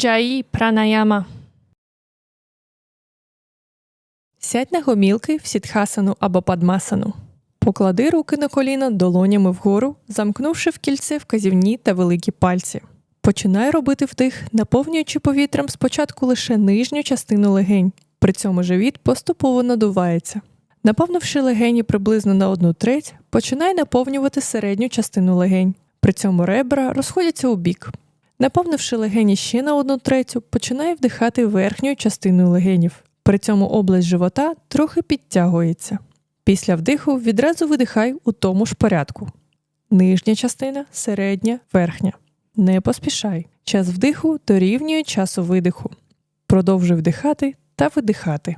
Джаї пранаяма. Сядь на гомілки в сітхасану або падмасану. Поклади руки на коліна долонями вгору, замкнувши в кільце вказівні та великі пальці. Починай робити вдих, наповнюючи повітрям спочатку лише нижню частину легень. При цьому живіт поступово надувається. Наповнивши легені приблизно на одну треть, починай наповнювати середню частину легень. При цьому ребра розходяться у бік. Наповнивши легені ще на одну третю, починай вдихати верхньою частиною легенів. При цьому область живота трохи підтягується. Після вдиху відразу видихай у тому ж порядку. Нижня частина, середня, верхня. Не поспішай. Час вдиху дорівнює часу видиху. Продовжуй вдихати та видихати.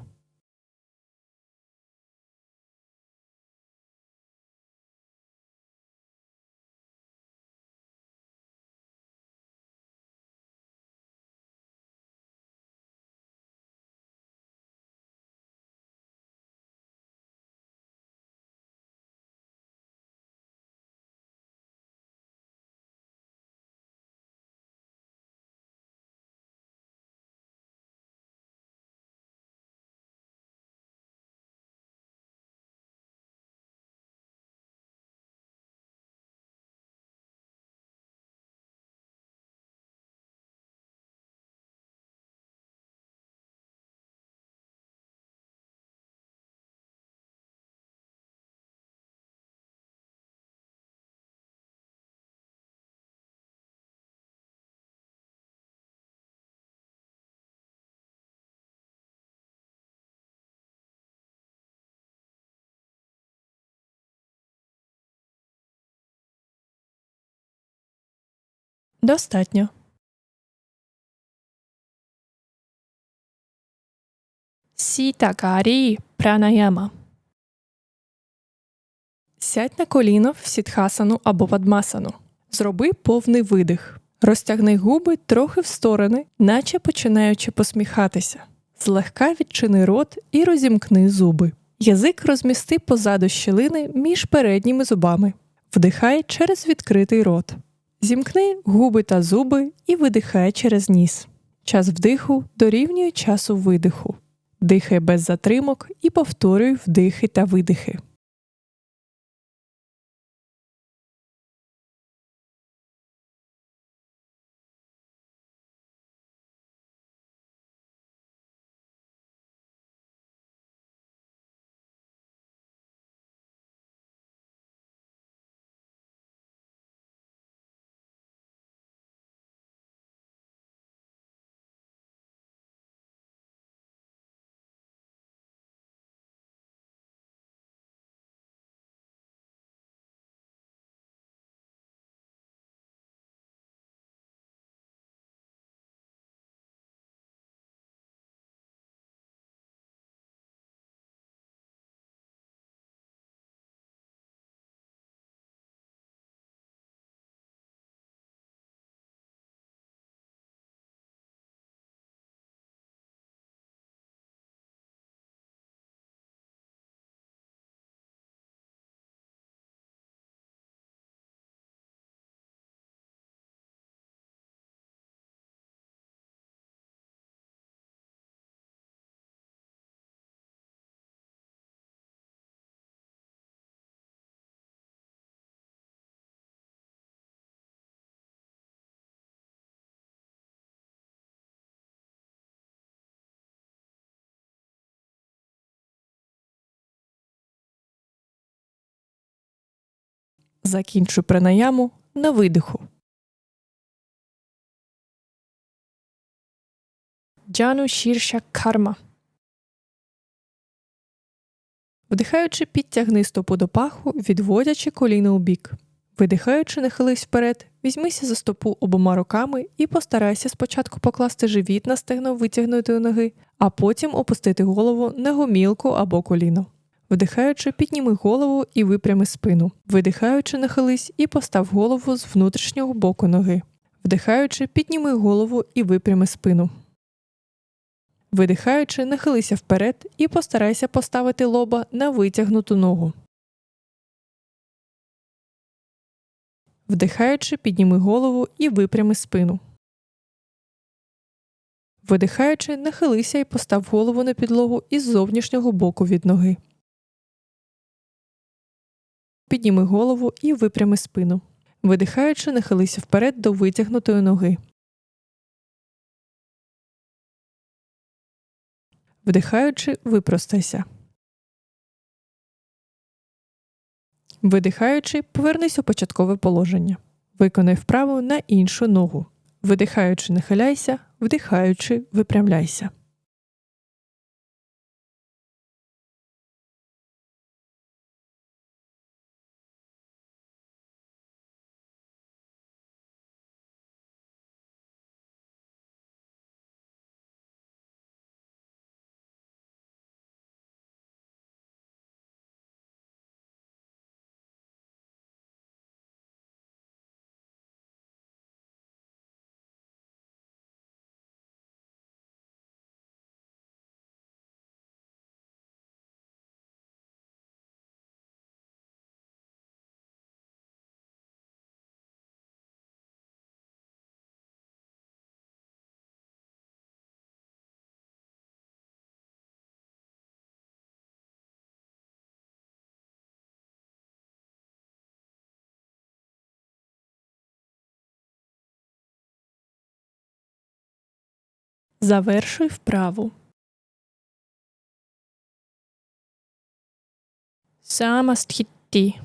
Достатньо. Сітакарі пранаяма. Сядь на коліно в сітхасану або падмасану. Зроби повний видих. Розтягни губи трохи в сторони, наче починаючи посміхатися. Злегка відчини рот і розімкни зуби. Язик розмісти позаду щілини між передніми зубами. Вдихай через відкритий рот. Зімкни губи та зуби і видихай через ніс. Час вдиху дорівнює часу видиху. Дихай без затримок і повторюй вдихи та видихи. Закінчуй пранаяму на видиху. Джану шірша карма. Вдихаючи, підтягни стопу до паху, відводячи коліно у бік. Видихаючи, нахились вперед, візьмися за стопу обома руками і постарайся спочатку покласти живіт на стегно витягнутої ноги, а потім опустити голову на гомілку або коліно. Вдихаючи, підніми голову і випрями спину. Видихаючи, нахились і постав голову з внутрішнього боку ноги. Вдихаючи, підніми голову і випрями спину. Видихаючи, нахилися вперед і постарайся поставити лоба на витягнуту ногу. Вдихаючи, підніми голову і випрями спину. Видихаючи, нахилися і постав голову на підлогу із зовнішнього боку від ноги. Підніми голову і випрями спину. Видихаючи, нахилися вперед до витягнутої ноги. Вдихаючи, випростайся. Видихаючи, повернись у початкове положення. Виконай вправу на іншу ногу. Видихаючи, нахиляйся, вдихаючи, випрямляйся. Завершуй вправу. Самастхітті.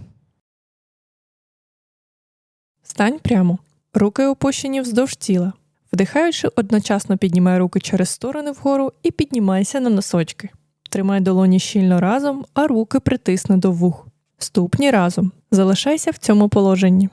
Стань прямо. Руки опущені вздовж тіла. Вдихаючи, одночасно піднімай руки через сторони вгору і піднімайся на носочки. Тримай долоні щільно разом, а руки притисни до вух. Ступні разом. Залишайся в цьому положенні.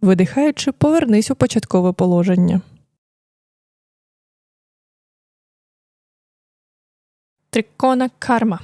Видихаючи, повернись у початкове положення. Трикона карма.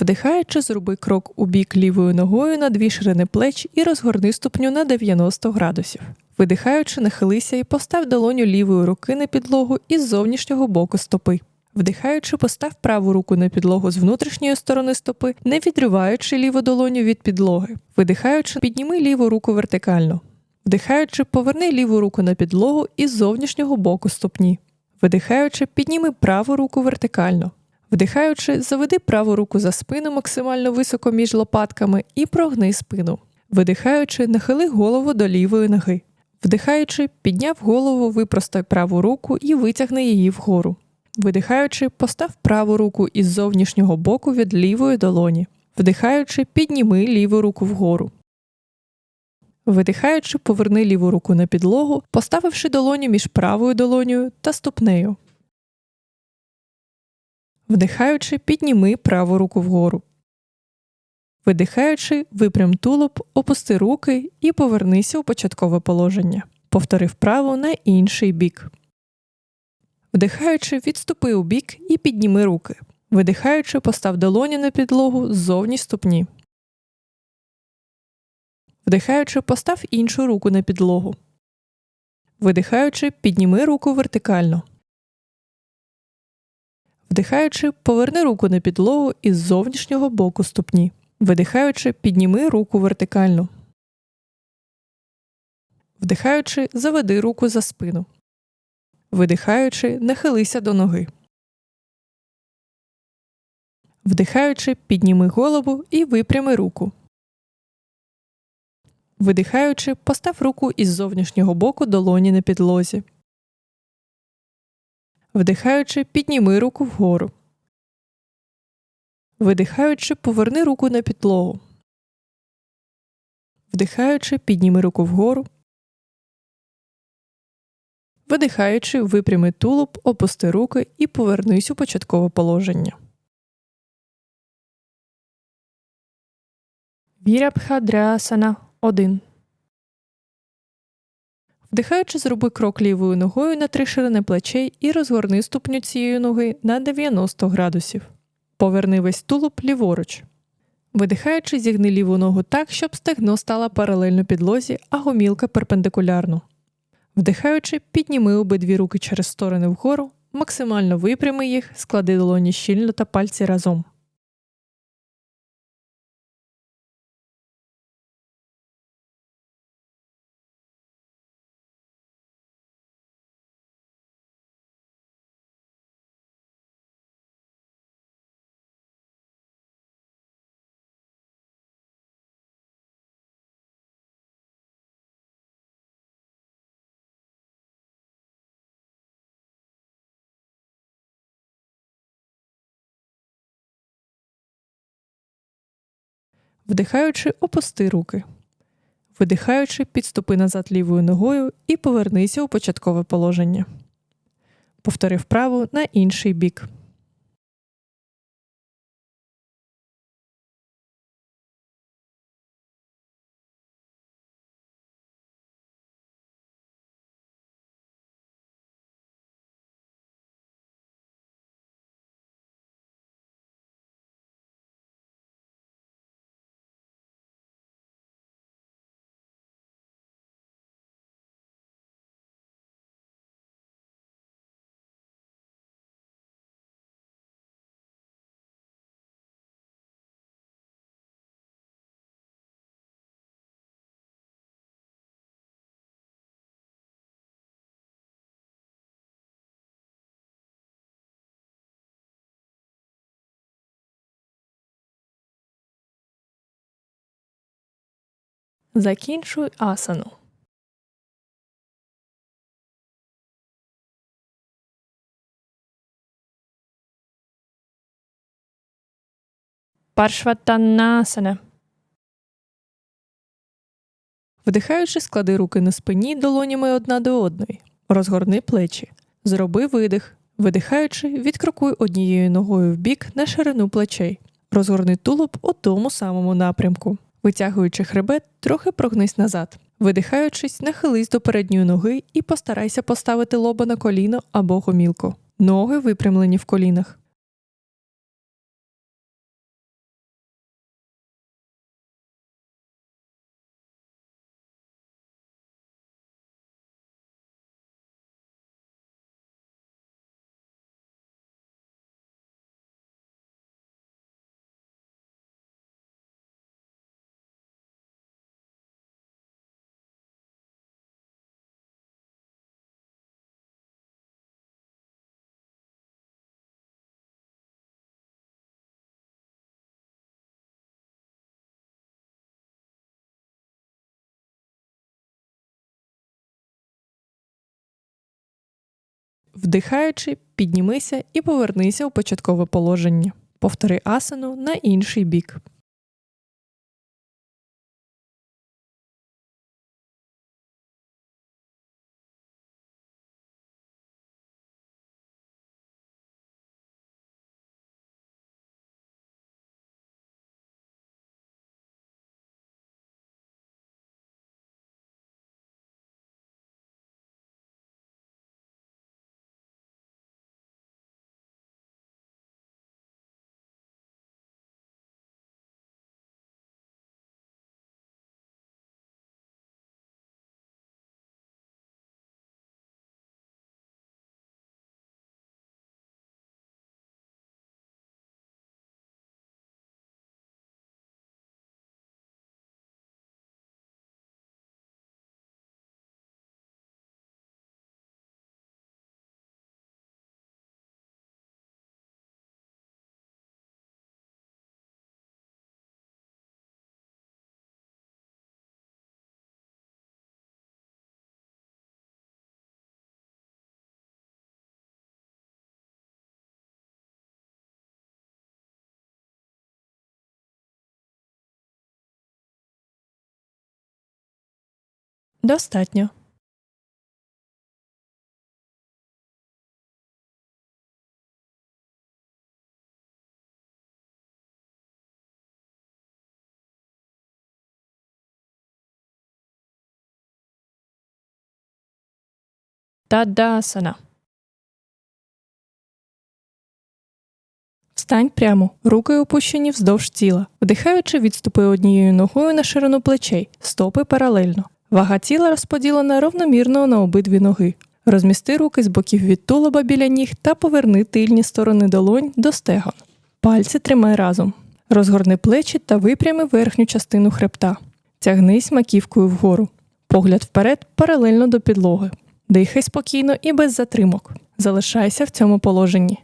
Вдихаючи, зроби крок у бік лівою ногою на дві ширини плеч і розгорни ступню на 90 градусів. Видихаючи, нахилися і постав долоню лівої руки на підлогу із зовнішнього боку стопи. Вдихаючи, постав праву руку на підлогу з внутрішньої сторони стопи, не відриваючи ліву долоню від підлоги. Видихаючи, підніми ліву руку вертикально. Вдихаючи, поверни ліву руку на підлогу із зовнішнього боку ступні. Видихаючи, підніми праву руку вертикально. Вдихаючи, заведи праву руку за спину максимально високо між лопатками і прогни спину. Видихаючи, нахили голову до лівої ноги. Вдихаючи, підняв голову, випростай праву руку і витягни її вгору. Видихаючи, постав праву руку із зовнішнього боку від лівої долоні. Вдихаючи, підніми ліву руку вгору. Видихаючи, поверни ліву руку на підлогу, поставивши долоню між правою долонею та ступнею. Вдихаючи, підніми праву руку вгору. Видихаючи, випрям тулуб, опусти руки і повернися у початкове положення. Повтори вправу на інший бік. Вдихаючи, відступи у бік і підніми руки. Видихаючи, постав долоні на підлогу ззовні ступні. Вдихаючи, постав іншу руку на підлогу. Видихаючи, підніми руку вертикально. Вдихаючи, поверни руку на підлогу із зовнішнього боку ступні. Видихаючи, підніми руку вертикально. Вдихаючи, заведи руку за спину. Видихаючи, нахилися до ноги. Вдихаючи, підніми голову і випрями руку. Видихаючи, постав руку із зовнішнього боку долоні на підлозі. Вдихаючи, підніми руку вгору. Видихаючи, поверни руку на підлогу. Вдихаючи, підніми руку вгору. Видихаючи, випрями тулуб, опусти руки і повернись у початкове положення. Вірабхадрасана 1. Вдихаючи, зроби крок лівою ногою на три ширини плечей і розгорни ступню цієї ноги на 90 градусів. Поверни весь тулуб ліворуч. Видихаючи, зігни ліву ногу так, щоб стегно стало паралельно підлозі, а гомілка перпендикулярно. Вдихаючи, підніми обидві руки через сторони вгору, максимально випрями їх, склади долоні щільно та пальці разом. Вдихаючи, опусти руки. Видихаючи, підступи назад лівою ногою і повернися у початкове положення. Повтори вправу на інший бік. Закінчуй асану. Паршватанасана. Вдихаючи, склади руки на спині долонями одна до одної. Розгорни плечі. Зроби видих. Видихаючи, відкрокуй однією ногою в бік на ширину плечей. Розгорни тулуб у тому самому напрямку. Витягуючи хребет, трохи прогнись назад. Видихаючись, нахились до передньої ноги і постарайся поставити лоба на коліно або гомілку. Ноги випрямлені в колінах. Вдихаючи, піднімися і повернися у початкове положення. Повтори асану на інший бік. Достатньо. Тадасана. Встань прямо, руки опущені вздовж тіла. Вдихаючи, відступи однією ногою на ширину плечей, стопи паралельно. Вага тіла розподілена ровномірно на обидві ноги. Розмісти руки з боків від тулуба біля ніг та поверни тильні сторони долонь до стегон. Пальці тримай разом. Розгорни плечі та випрями верхню частину хребта. Тягнись маківкою вгору. Погляд вперед паралельно до підлоги. Дихай спокійно і без затримок. Залишайся в цьому положенні.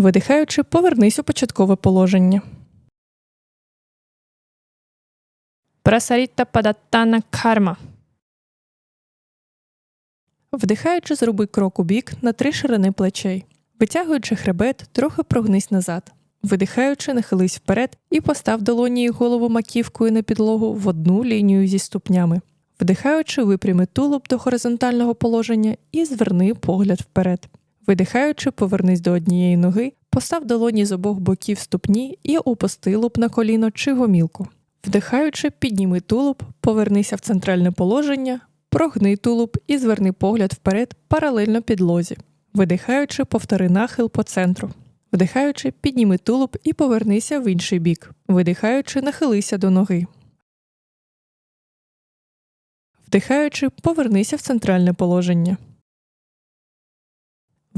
Видихаючи, повернись у початкове положення. Прасаріта падаттана карма. Вдихаючи, зроби крок у бік на три ширини плечей. Витягуючи хребет, трохи прогнись назад. Видихаючи, нахились вперед і постав долоні і голову маківкою на підлогу в одну лінію зі ступнями. Вдихаючи, випрями тулуб до горизонтального положення і зверни погляд вперед. Видихаючи, повернись до однієї ноги, постав долоні з обох боків ступні і опусти лоб на коліно чи гомілку. Вдихаючи, підніми тулуб, повернися в центральне положення, прогни тулуб і зверни погляд вперед паралельно підлозі. Видихаючи, повтори нахил по центру. Вдихаючи, підніми тулуб і повернися в інший бік. Видихаючи, нахилися до ноги. Вдихаючи, повернися в центральне положення.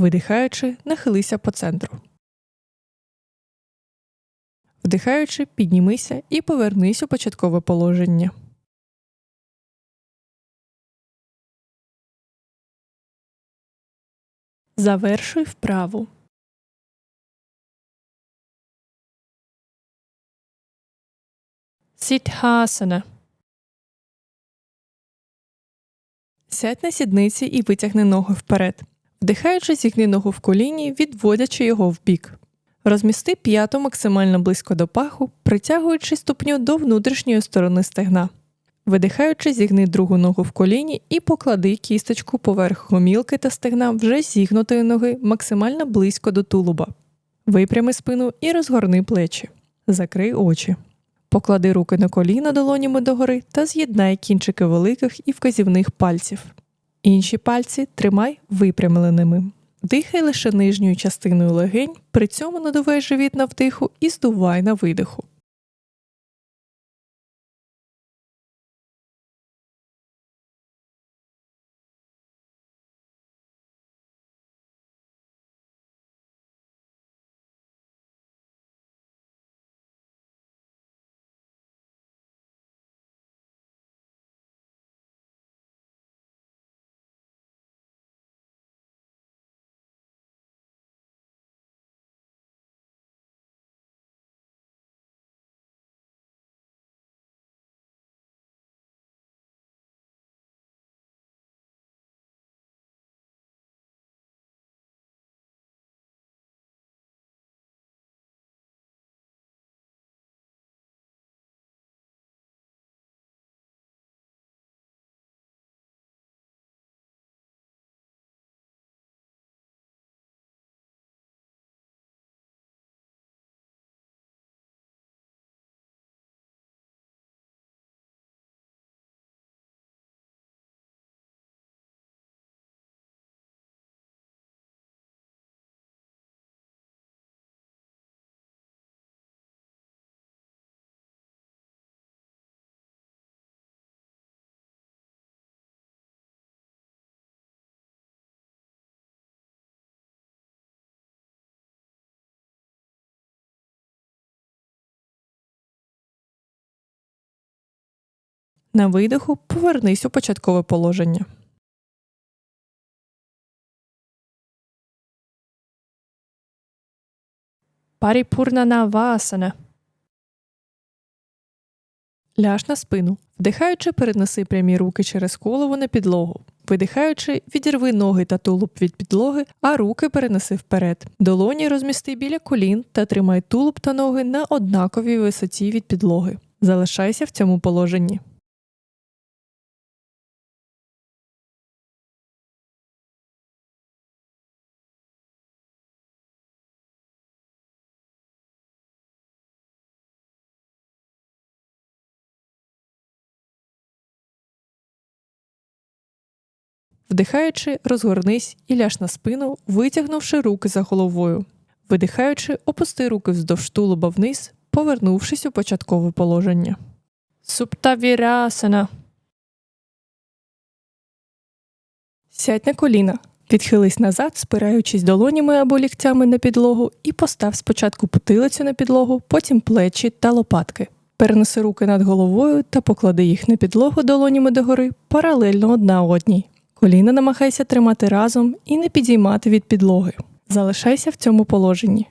Видихаючи, нахилися по центру. Вдихаючи, піднімися і повернись у початкове положення. Завершуй вправу. Сітхасана. Сядь на сідниці і витягни ногу вперед. Вдихаючи, зігни ногу в коліні, відводячи його вбік. Розмісти п'яту максимально близько до паху, притягуючи ступню до внутрішньої сторони стегна. Видихаючи, зігни другу ногу в коліні і поклади кісточку поверх гомілки та стегна вже зігнутої ноги максимально близько до тулуба. Випрями спину і розгорни плечі. Закрий очі. Поклади руки на коліна долонями догори та з'єднай кінчики великих і вказівних пальців. Інші пальці тримай випрямленими. Дихай лише нижньою частиною легень, при цьому надувай живіт на вдиху і здувай на видиху. На видиху повернись у початкове положення. Паріпурнана васана. Ляж на спину. Вдихаючи, перенеси прямі руки через голову на підлогу. Видихаючи, відірви ноги та тулуб від підлоги, а руки перенеси вперед. Долоні розмісти біля колін та тримай тулуб та ноги на однаковій висоті від підлоги. Залишайся в цьому положенні. Вдихаючи, розгорнись і ляж на спину, витягнувши руки за головою. Видихаючи, опусти руки вздовж тулуба вниз, повернувшись у початкове положення. Суптавірасана. Сядь на коліна, відхились назад, спираючись долонями або ліктями на підлогу, і постав спочатку потилицю на підлогу, потім плечі та лопатки. Перенеси руки над головою та поклади їх на підлогу долонями догори паралельно одна одній. Коліна намагайся тримати разом і не підіймати від підлоги. Залишайся в цьому положенні.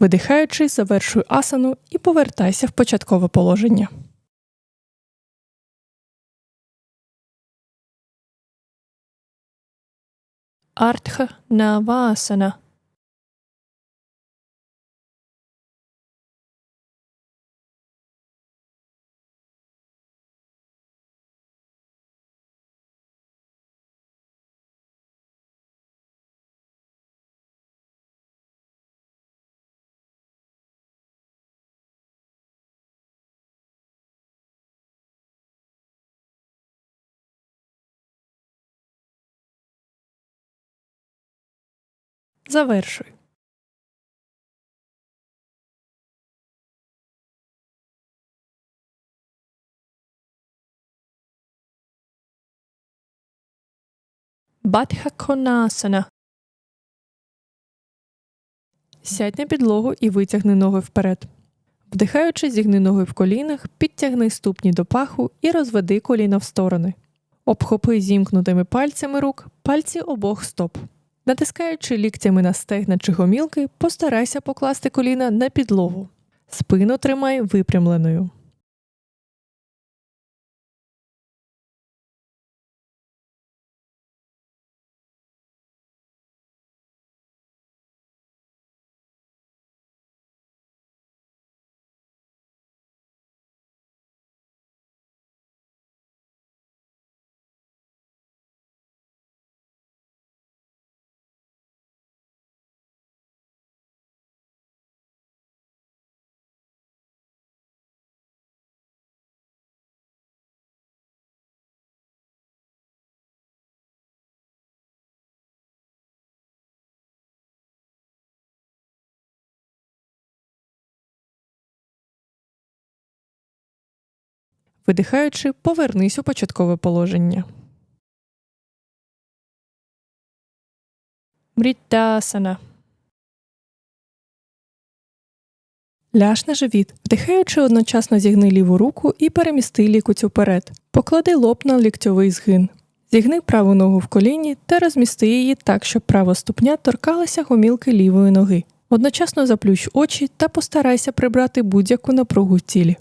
Видихаючи, завершуй асану і повертайся в початкове положення. Артха навасана. Завершуй. Бадхаконасана. Сядь на підлогу і витягни ноги вперед. Вдихаючи, зігни ноги в колінах, підтягни ступні до паху і розведи коліна в сторони. Обхопи зімкнутими пальцями рук пальці обох стоп. Натискаючи ліктями на стегна чи гомілки, постарайся покласти коліна на підлогу. Спину тримай випрямленою. Видихаючи, повернись у початкове положення. Мрітасана. Ляж на живіт, вдихаючи одночасно зігни ліву руку і перемісти лікуть уперед. Поклади лоб на ліктьовий згин. Зігни праву ногу в коліні та розмісти її так, щоб права ступня торкалася гомілки лівої ноги. Одночасно заплющ очі та постарайся прибрати будь-яку напругу в тілі.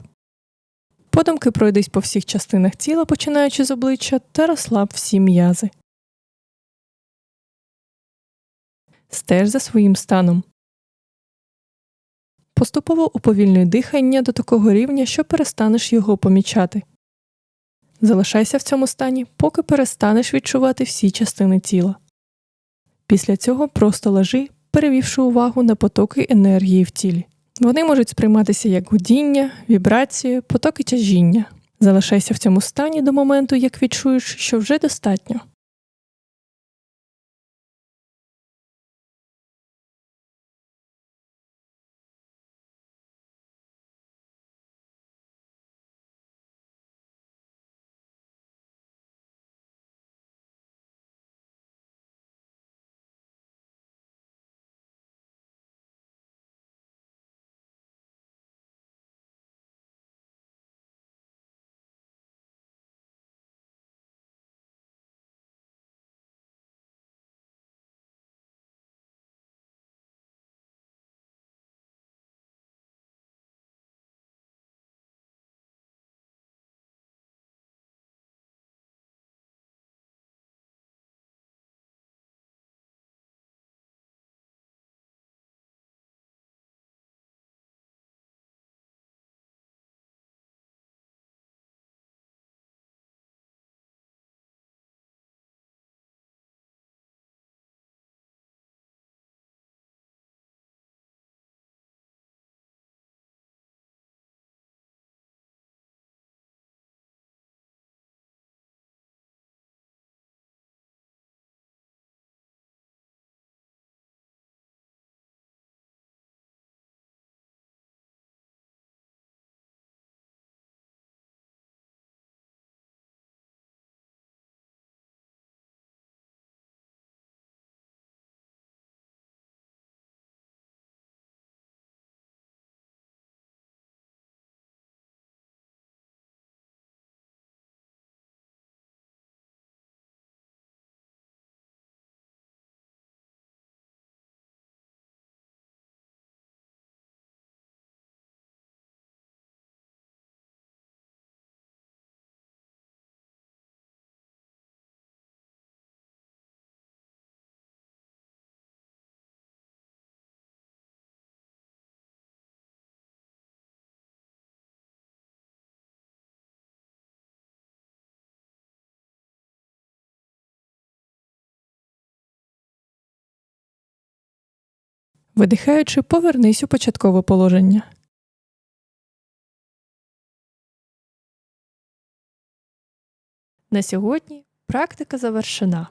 Подумки пройдись по всіх частинах тіла, починаючи з обличчя, та розслаб всі м'язи. Стеж за своїм станом. Поступово уповільнюй дихання до такого рівня, що перестанеш його помічати. Залишайся в цьому стані, поки перестанеш відчувати всі частини тіла. Після цього просто лежи, перевівши увагу на потоки енергії в тілі. Вони можуть сприйматися як гудіння, вібрації, потоки тяжіння. Залишайся в цьому стані до моменту, як відчуєш, що вже достатньо. Видихаючи, повернись у початкове положення. На сьогодні практика завершена.